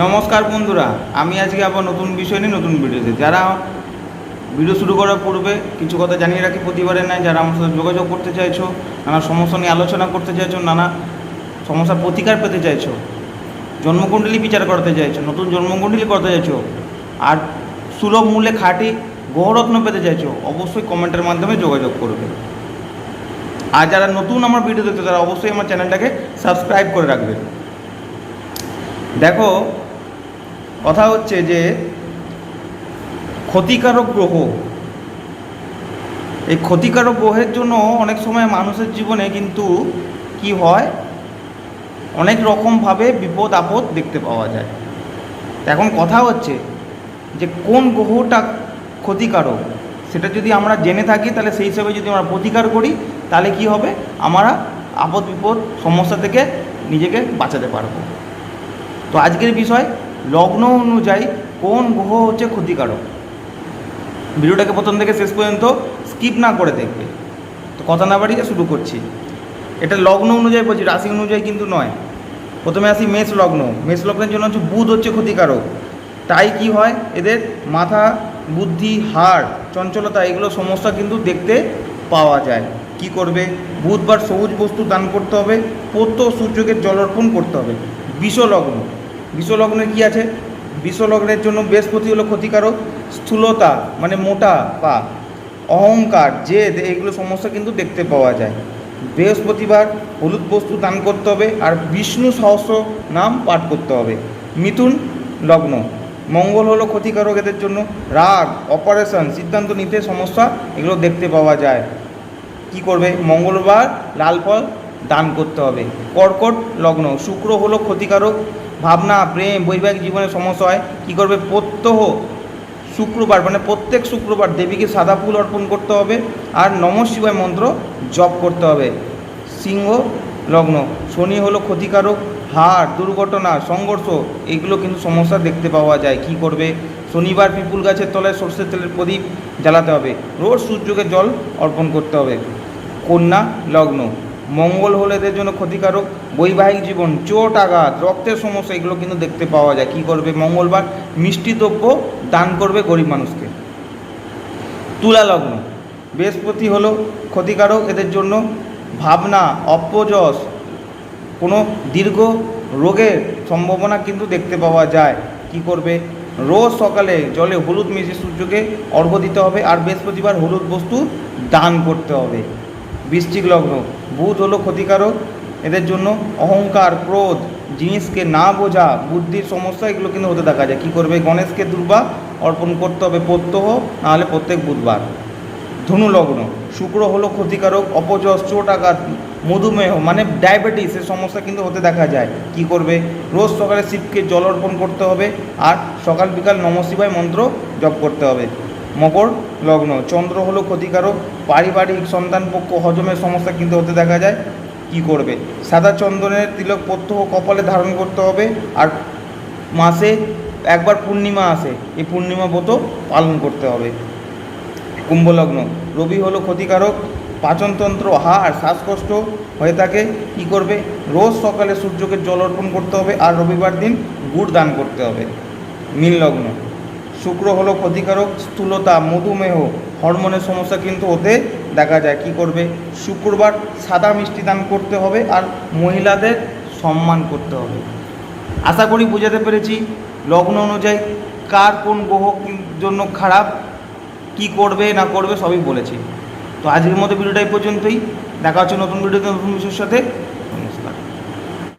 নমস্কার বন্ধুরা, আমি আজকে আবার নতুন বিষয় নিয়ে নতুন ভিডিওতে যারা ভিডিও শুরু করার পূর্বে কিছু কথা জানিয়ে রাখি, প্রতিবারের নাই যারা আমার সাথে যোগাযোগ করতে চাইছো, নানা সমস্যা নিয়ে আলোচনা করতে চাইছো, নানা সমস্যার প্রতিকার পেতে চাইছো, জন্মকুণ্ডলী বিচার করতে চাইছো, নতুন জন্মকুণ্ডলী করতে চাইছো, আর সুলভ মূল্যে খাঁটি গ্রহরত্ন পেতে চাইছো, অবশ্যই কমেন্টের মাধ্যমে যোগাযোগ করবে। আর যারা নতুন আমার ভিডিও দেখতে তারা অবশ্যই আমার চ্যানেলটাকে সাবস্ক্রাইব করে রাখবেন দেখো কথা হচ্ছে যে ক্ষতিকারক গ্রহ। এই ক্ষতিকারক গ্রহের জন্য অনেক সময় মানুষের জীবনে কিন্তু কি হয়? অনেক রকমভাবে বিপদ, আপদ দেখতে পাওয়া যায়। এখন কথা হচ্ছে যে কোন গ্রহটা ক্ষতিকারক? সেটা যদি আমরা জেনে থাকি, তাহলে সেই হিসাবে যদি আমরা প্রতিকার করি, তাহলে কি হবে? আমরা আপদ, বিপদ, সমস্যা থেকে নিজেকে বাঁচাতে পারব। তো আজকের বিষয় লগ্ন অনুযায়ী কোন গ্রহ হচ্ছে ক্ষতিকারক? ভিডিওটাকে প্রথম থেকে শেষ পর্যন্ত স্কিপ না করে দেখবে। তো কথা না বাড়িয়ে শুরু করছি। এটা লগ্ন অনুযায়ী বলছি, রাশি অনুযায়ী কিন্তু নয়। প্রথমে আসি মেষ লগ্ন। মেষ লগ্নের জন্য হচ্ছে বুধ হচ্ছে ক্ষতিকারক। তাই কি হয়? এদের মাথা, বুদ্ধি, হাড়, চঞ্চলতা এগুলো সমস্যা কিন্তু দেখতে পাওয়া যায়। কি করবে? বুধবার সবুজ বস্তু দান করতে হবে। পত্য সূর্যকে জল অর্পণ করতে হবে। বিষলগ্ন। বিষলগ্নে কি আছে? বিষলগ্নের জন্য বৃহস্পতি হলো ক্ষতিকারক। স্থূলতা মানে মোটা পা। অহংকার, জেদ এগুলো সমস্যা কিন্তু দেখতে পাওয়া যায়। বৃহস্পতিবার হলুদ বস্তু দান করতে হবে আর বিষ্ণু সহস্র নাম পাঠ করতে হবে। মিথুন লগ্ন। মঙ্গল হলো ক্ষতিকারক এদের জন্য। রাগ, অপারেশন, সিদ্ধান্ত নিতে সমস্যা, এগুলো দেখতে পাওয়া যায়। কি করবে? মঙ্গলবার লাল ফল দান করতে হবে। কর্কট লগ্ন, শুক্র হলো ক্ষতিকারক। ভাবনা, প্রেম, বৈবাহিক জীবনে সমস্যা হয়। কী করবে? প্রত্যহ শুক্রবার মানে প্রত্যেক শুক্রবার দেবীকে সাদা ফুল অর্পণ করতে হবে আর নম শিবায় মন্ত্র জপ করতে হবে। সিংহ লগ্ন, শনি হলো ক্ষতিকারক। হার দুর্ঘটনা, সংঘর্ষ, এগুলো কিন্তু সমস্যা দেখতে পাওয়া যায়। কি করবে? শনিবার পিপুল গাছের তলায় সর্ষের তেলের প্রদীপ জ্বালাতে হবে। রোজ সূর্যকে জল অর্পণ করতে হবে। কন্যা লগ্ন মঙ্গল হলে এদের জন্য ক্ষতিকারক বৈবাহিক জীবন, চোট, আঘাত, রক্তের সমস্যা, এগুলো কিন্তু দেখতে পাওয়া যায়। কি করবে মঙ্গলবার? মিষ্টি দ্রব্য দান করবে গরিব মানুষকে। তুলা লগ্ন। বৃহস্পতি হলো ক্ষতিকারক, এদের জন্য ভাবনা, অপযশ, কোনো দীর্ঘ রোগের সম্ভাবনা কিন্তু দেখতে পাওয়া যায়। কি করবে? রোজ সকালে জলে হলুদ মিশিয়ে সূর্যকে অর্ঘ্য দিতে হবে, আর বৃহস্পতিবার হলুদ বস্তু দান করতে হবে। বৃশ্চিক লগ্ন। বুধ হলো ক্ষতিকারক। এদের জন্য অহংকার, ক্রোধ, জিনিসকে না বোঝা, বুদ্ধির সমস্যা, এগুলো কিন্তু হতে দেখা যায়। কী করবে? গণেশকে দুর্বা অর্পণ করতে হবে প্রত্যহ, নাহলে প্রত্যেক বুধবার। ধনু লগ্ন। শুক্র হলো ক্ষতিকারক অপযশ চোট আঘাত মধুমেহ মানে ডায়াবেটিস এর সমস্যা কিন্তু হতে দেখা যায়। কি করবে? রোজ সকালে শিবকে জল অর্পণ করতে হবে, আর সকাল বিকাল নমশিবায় মন্ত্র জপ করতে হবে। মকর, লগ্ন। চন্দ্র হলো ক্ষতিকারক, পারিবারিক সন্তান পক্ষ হজমের সমস্যা কিন্তু হতে দেখা যায়। কি করবে? সাদা চন্দনের তিলক প্রত্যহ কপালে ধারণ করতে হবে আর মাসে একবার পূর্ণিমা আসে। এই পূর্ণিমা ব্রত পালন করতে হবে। কুম্ভলগ্ন। রবি হলো ক্ষতিকারক, পাচনতন্ত্র হাড় শ্বাসকষ্ট হয়ে থাকে। কি করবে? রোজ সকালে সূর্যকে জল অর্পণ করতে হবে আর রবিবার দিন গুড় দান করতে হবে। লগ্ন শুক্র হলো ক্ষতিকারক, স্থূলতা, মধুমেহ, হরমোনের সমস্যা কিন্তু হতে দেখা যায়। কি করবে? শুক্রবার সাদা মিষ্টি দান করতে হবে আর মহিলাদের সম্মান করতে হবে। আশা করি বোঝাতে পেরেছি। লগ্ন অনুযায়ী কার কোন গ্রহ জন্য খারাপ, কি করবে, না করবে সবই বলেছি। তো আজকের মতো ভিডিওটা এই পর্যন্তই। দেখা হচ্ছে নতুন ভিডিওতে, নতুন বিষয়ের সাথে।